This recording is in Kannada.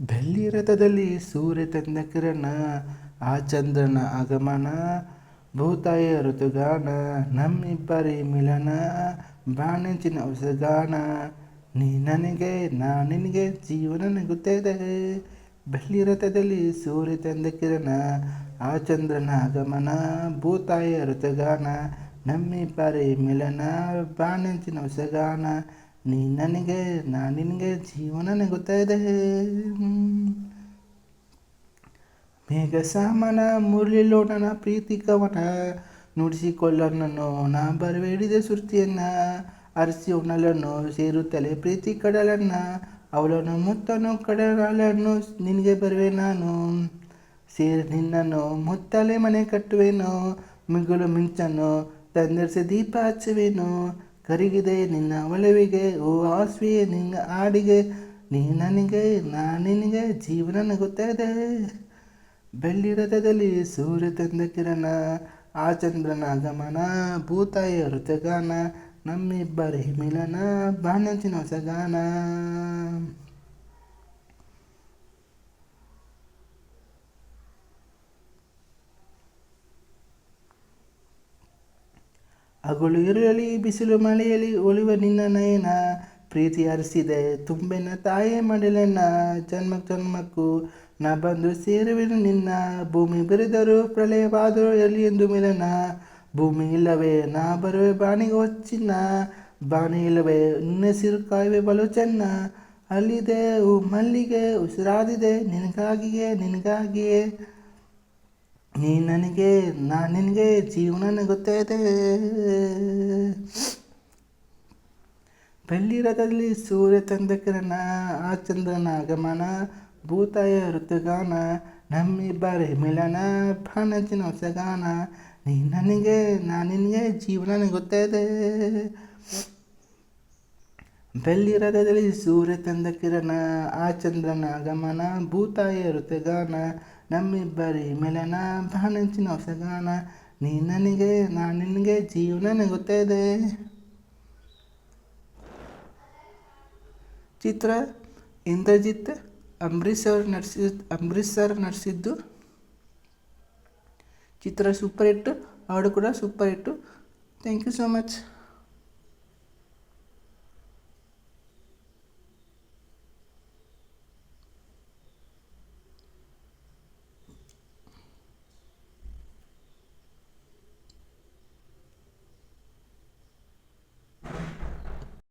ಬೆಳ್ಳಿ ರಥದಲ್ಲಿ ಸೂರ್ಯ ತಂದ ಕಿರಣ, ಆ ಚಂದ್ರನ ಆಗಮನ, ಭೂತಾಯ ಋತುಗಾನ, ನಮ್ಮಿಬ್ಬರಿ ಮಿಲನ ಬಾಣಂಚಿನ ಹೊಸಗಾನ ನೀ ನನಗೆ, ನಾ ನಿನಗೆ, ಜೀವನ ನಗುತ್ತಿದೆ ಬೆಳ್ಳಿ ರಥದಲ್ಲಿ ಸೂರ್ಯ ತಂದ ಕಿರಣ, ಆ ಚಂದ್ರನ ಆಗಮನ, ಭೂತಾಯ ಋತುಗಾನ, ನಮ್ಮಿಬ್ಬರಿ ಮಿಲನ ಬಾಣೆಂಚಿನ ಹೊಸಗಾನ ನೀ ನನಗೆ ನಾ ನಿನಗೆ ಜೀವನ ನಗುತ್ತಾ ಇದೆ ಮೇಘ ಸಾಮನ ಮುರಳಿಲೋಣನ ಪ್ರೀತಿ ಕವನ ನುಡಿಸಿಕೊಳ್ಳನನ್ನು ನಾ ಬರಬೇಡಿದೆ ಸುರ್ತಿಯನ್ನ ಅರಸಿ ಉಣ್ಣಲನ್ನು ಸೇರುತ್ತಲೇ ಪ್ರೀತಿ ಕಡಲನ್ನ, ಅವಳನ್ನು ಮುತ್ತನು ಕಡಲನ್ನು ನಿನಗೆ ಬರುವೆ ನಾನು. ಸೇರಿ ನಿನ್ನನ್ನು ಮುತ್ತಲೆ ಮನೆ ಕಟ್ಟುವೆನು, ಮಿಗುಲು ಮಿಂಚನ್ನು ತಂದರಿಸಿ ದೀಪ ಹಚ್ಚುವೆನು. ಕರಿಗಿದೆ ನಿನ್ನ ಒಳವಿಗೆ ಓ ಆಸ್ವಿ ನಿನ್ನ ಆಡಿಗೆ ನೀ ನನಗೆ, ನಾ ನಿನಗೆ ಜೀವನ ಗೊತ್ತದೆ ಬೆಳ್ಳಿ ರಥದಲ್ಲಿ ಸೂರ್ಯ ತಂದ ಕಿರಣ, ಆ ಚಂದ್ರನ ಗಮನ, ಭೂತಾಯ ಋತಗಾನ ನಮ್ಮಿಬ್ಬರ ಮಿಲನ ಬಾಣಂಚಿನ ಹೊಸಗಾನ. ಅಗಳು ಇರಲಿ, ಬಿಸಿಲು ಮಳೆಯಲ್ಲಿ ಒಲಿವ ನಿನ್ನ ನಯನ. ಪ್ರೀತಿ ಹರಿಸಿದೆ ತುಂಬೆನ ತಾಯೇ ಮಡಲನ್ನ. ಜನ್ಮ ಜನ್ಮಕ್ಕೂ ನಾ ಬಂದು ಸೇರುವೆನು ನಿನ್ನ. ಭೂಮಿ ಬೆರೆದರು ಪ್ರಳಯವಾದರೂ ಎಲ್ಲಿ ಎಂದು ಮಿಲನ. ಭೂಮಿ ಇಲ್ಲವೇ, ನಾ ಬರುವೆ ಬಾಣಿಗೆ ಹೊಚ್ಚಿನ ಬಾಣಿ ಇಲ್ಲವೇ ನಿನ್ನೆಸಿರು ಕಾಯುವೆ ಬಲು ಚೆನ್ನ. ಅಲ್ಲಿದೆ ಮಲ್ಲಿಗೆ, ಉಸಿರಾದಿದೆ, ನಿನಗಾಗಿಯೇ ನಿನಗಾಗಿಯೇ. ನೀ ನನಗೆ, ನಾ ನಿನಗೆ ಜೀವನ ಗೊತ್ತಾಯಿದೆ ಇದೆ ಬೆಳ್ಳಿ ರಥದಲ್ಲಿ ಸೂರ್ಯ ತಂದ ಕಿರಣ, ಆ ಚಂದ್ರನ ಆಗಮನ, ಭೂತಾಯ ಋತುಗಾನ, ನಮ್ಮಿಬ್ಬರ ಮಿಲನ ಭಾನಜಿನ ಹೊಸಗಾನ ನೀ ನನಗೆ, ನಾ ನಿನಗೆ ಜೀವನ ಗೊತ್ತಾಯಿದೆ ಇದೆ ಬೆಳ್ಳಿ ರಥದಲ್ಲಿ ಸೂರ್ಯ ತಂದ ಕಿರಣ, ಆ ಚಂದ್ರನ ಆಗಮನ, ಭೂತಾಯ ಋತುಗಾನ ನಮ್ಮಿಬ್ಬರಿ ಮಿಲನ ಬಾಣಂಚಿನ ಹೊಸಗಾನ, ನೀ ನನಗೆ, ನಾ ನಿನಗೆ ಜೀವನ ನಗುತ್ತದೆ. ಚಿತ್ರ ಇಂದ್ರಜಿತ್ ಅಂಬರೀಷ್ ನಡೆಸಿದ ಅಮೃತ್ಸರ್ ನಟಿಸಿದ್ದು ಚಿತ್ರ ಸೂಪರ್ ಹಿಟ್ಟು, ಹಾಡು ಕೂಡ ಸೂಪರ್ ಹಿಟ್ಟು. Thank you so much